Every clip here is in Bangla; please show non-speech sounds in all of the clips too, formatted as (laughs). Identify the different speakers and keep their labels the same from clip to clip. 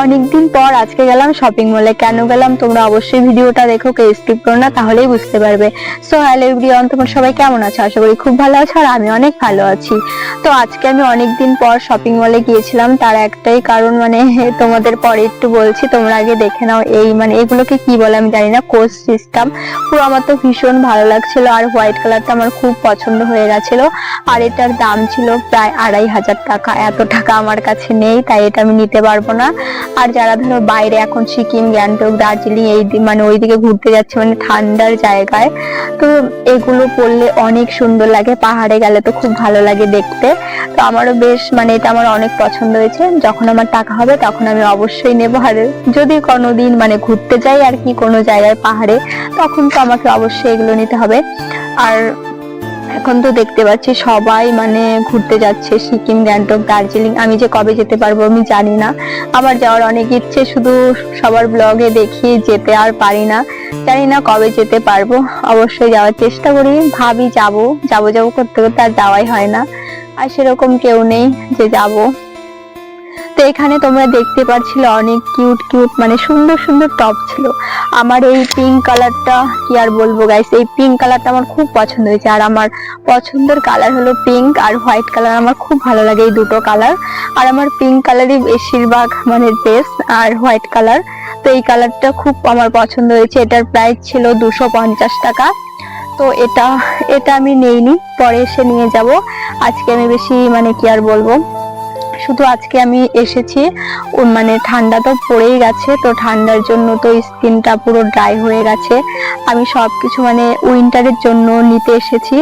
Speaker 1: অনেকদিন পর আজকে গেলাম শপিং মলে কেন গেলাম? তোমরা অবশ্যই ভিডিওটা দেখো কে স্কিপ করো না, তাহলেই বুঝতে পারবে। সো হ্যালো এভরিওয়ান তোমরা সবাই কেমন আছো? আশা করি খুব ভালো আছো আর আমি অনেক ভালো আছি। তো আজকে আমি অনেকদিন পর শপিং মলে গিয়েছিলাম। তার একটাই কারণ মানে (laughs) তোমাদের পরে একটু বলছি, তোমরা আগে দেখে নাও এই মানে এগুলোকে কি বলে আমি জানি না কোচ সিস্টেম পুরো আমার তো ভীষণ ভালো লাগছিল আর হোয়াইট কালারটা আমার খুব পছন্দ হয়ে গেছিল। আর এটার দাম ছিল প্রায় আড়াই হাজার টাকা। এত টাকা আমার কাছে নেই, তাই এটা আমি নিতে পারব না। আর যারা ধরো বাইরে এখন সিকিম, গ্যাংটক, দার্জিলিং এই মানে ওইদিকে ঘুরতে যাচ্ছে মানে ঠান্ডার জায়গায়, তো এগুলো পরলে অনেক সুন্দর লাগে, পাহাড়ে গেলে তো খুব ভালো লাগে দেখতে। তো আমারও বেশ মানে এটা আমার অনেক পছন্দ হয়েছে, যখন আমার টাকা হবে তখন আমি অবশ্যই নেব। আর যদি কোনোদিন মানে ঘুরতে যাই আর কি কোনো জায়গায় পাহাড়ে, তখন তো আমাকে অবশ্যই এগুলো নিতে হবে। আর এখন তো দেখতে পাচ্ছি সবাই মানে ঘুরতে যাচ্ছে, সিকিম, গ্যাংটক, দার্জিলিং। আমি যে কবে যেতে পারব আমি জানি না। আমার যাওয়ার অনেক ইচ্ছে, শুধু সবার ব্লগে দেখি, যেতে আর পারি না। জানি না কবে যেতে পারব। অবশ্যই যাওয়ার চেষ্টা করি। ভাবি যাব যাব যাব করতে করতে আর যাওয়াই হয় না। আর সেরকম কেউ নেই যে যাব। তো এখানে তোমরা দেখতে পাচ্ছিলে অনেক কিউট কিউট মানে সুন্দর সুন্দর টপ ছিল। আমার এই পিঙ্ক কালারটা কি আর বলব গাইস এই পিঙ্ক কালারটা আমার খুব পছন্দ হয়েছে। আর আমার পছন্দের কালার হলো পিঙ্ক আর হোয়াইট কালার আমার খুব ভালো লাগে এই দুটো কালার আর আমার পিঙ্ক কালারই বেশিরভাগ মানে ড্রেস আর হোয়াইট কালার তো এই কালারটা খুব আমার পছন্দ হয়েছে। এটার প্রাইস ছিল দুশো পঞ্চাশ টাকা। তো এটা এটা আমি নেইনি। পরে এসে নিয়ে যাব। আজকে আমি বেশি মানে কি আর বলব? শুধু আজকে আমি এসেছি। মানে ঠান্ডা তো পড়েই গেছে, তো ঠান্ডার জন্য তো স্কিনটা পুরো ড্রাই হয়ে গেছে। আমি সব কিছু মানে উইন্টারের জন্য নিতে এসেছি।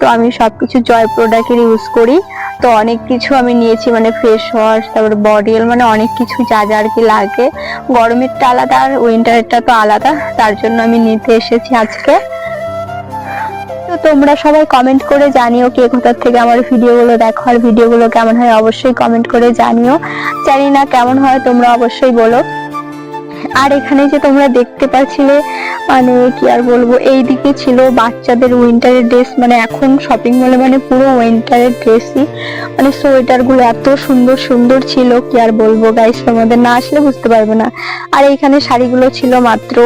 Speaker 1: তো আমি সব কিছু জয় প্রোডাক্টের ইউজ করি। তো অনেক কিছু আমি নিয়েছি মানে ফেস ওয়াশ তারপরে বডি অয়েল মানে অনেক কিছু যা যা আর কি লাগে। গরমেরটা আলাদা আর উইন্টারেরটা তো আলাদা, তার জন্য আমি নিতে এসেছি আজকে। তো তোমরা সবাই কমেন্ট করে জানিও কে কোথার থেকে আমার ভিডিওগুলো দেখো আর ভিডিওগুলো কেমন হয় অবশ্যই কমেন্ট করে জানিও। জানি না কেমন হয়, তোমরা অবশ্যই বলো। আর এখানে যে তোমরা দেখতে পাচ্ছিলে মানে কি আর বলব এই দিকে ছিল বাচ্চাদের উইন্টারের ড্রেস মানে এখন শপিং মলে মানে পুরো উইন্টারের ড্রেসই মানে সোয়েটারগুলো এত সুন্দর সুন্দর ছিল, কি আর বলব গাইস তোমাদের না আসলে বুঝতে পারবে না। আর এইখানে শাড়িগুলো ছিল মাত্র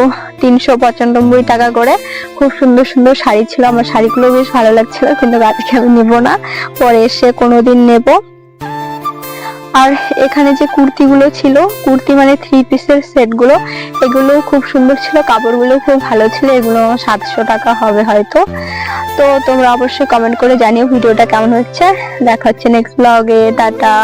Speaker 1: তিনশো পঁচানব্বই টাকা করে। খুব সুন্দর সুন্দর শাড়ি ছিল, আমার শাড়িগুলো বেশ ভালো লাগছিল, কিন্তু আজকে আমি নেব না। পরে এসে কোনোদিন নেব। আর এখানে যে কুর্তিগুলো ছিল, কুর্তি মানে থ্রি পিসের সেটগুলো, এগুলো খুব সুন্দর ছিল, কাপড়গুলো খুব ভালো ছিল, এগুলো সাতশো টাকা হবে হয়তো। তো তোমরা অবশ্যই কমেন্ট করে জানিও ভিডিওটা কেমন হচ্ছে। দেখা হচ্ছে নেক্সট ব্লগে টাটা।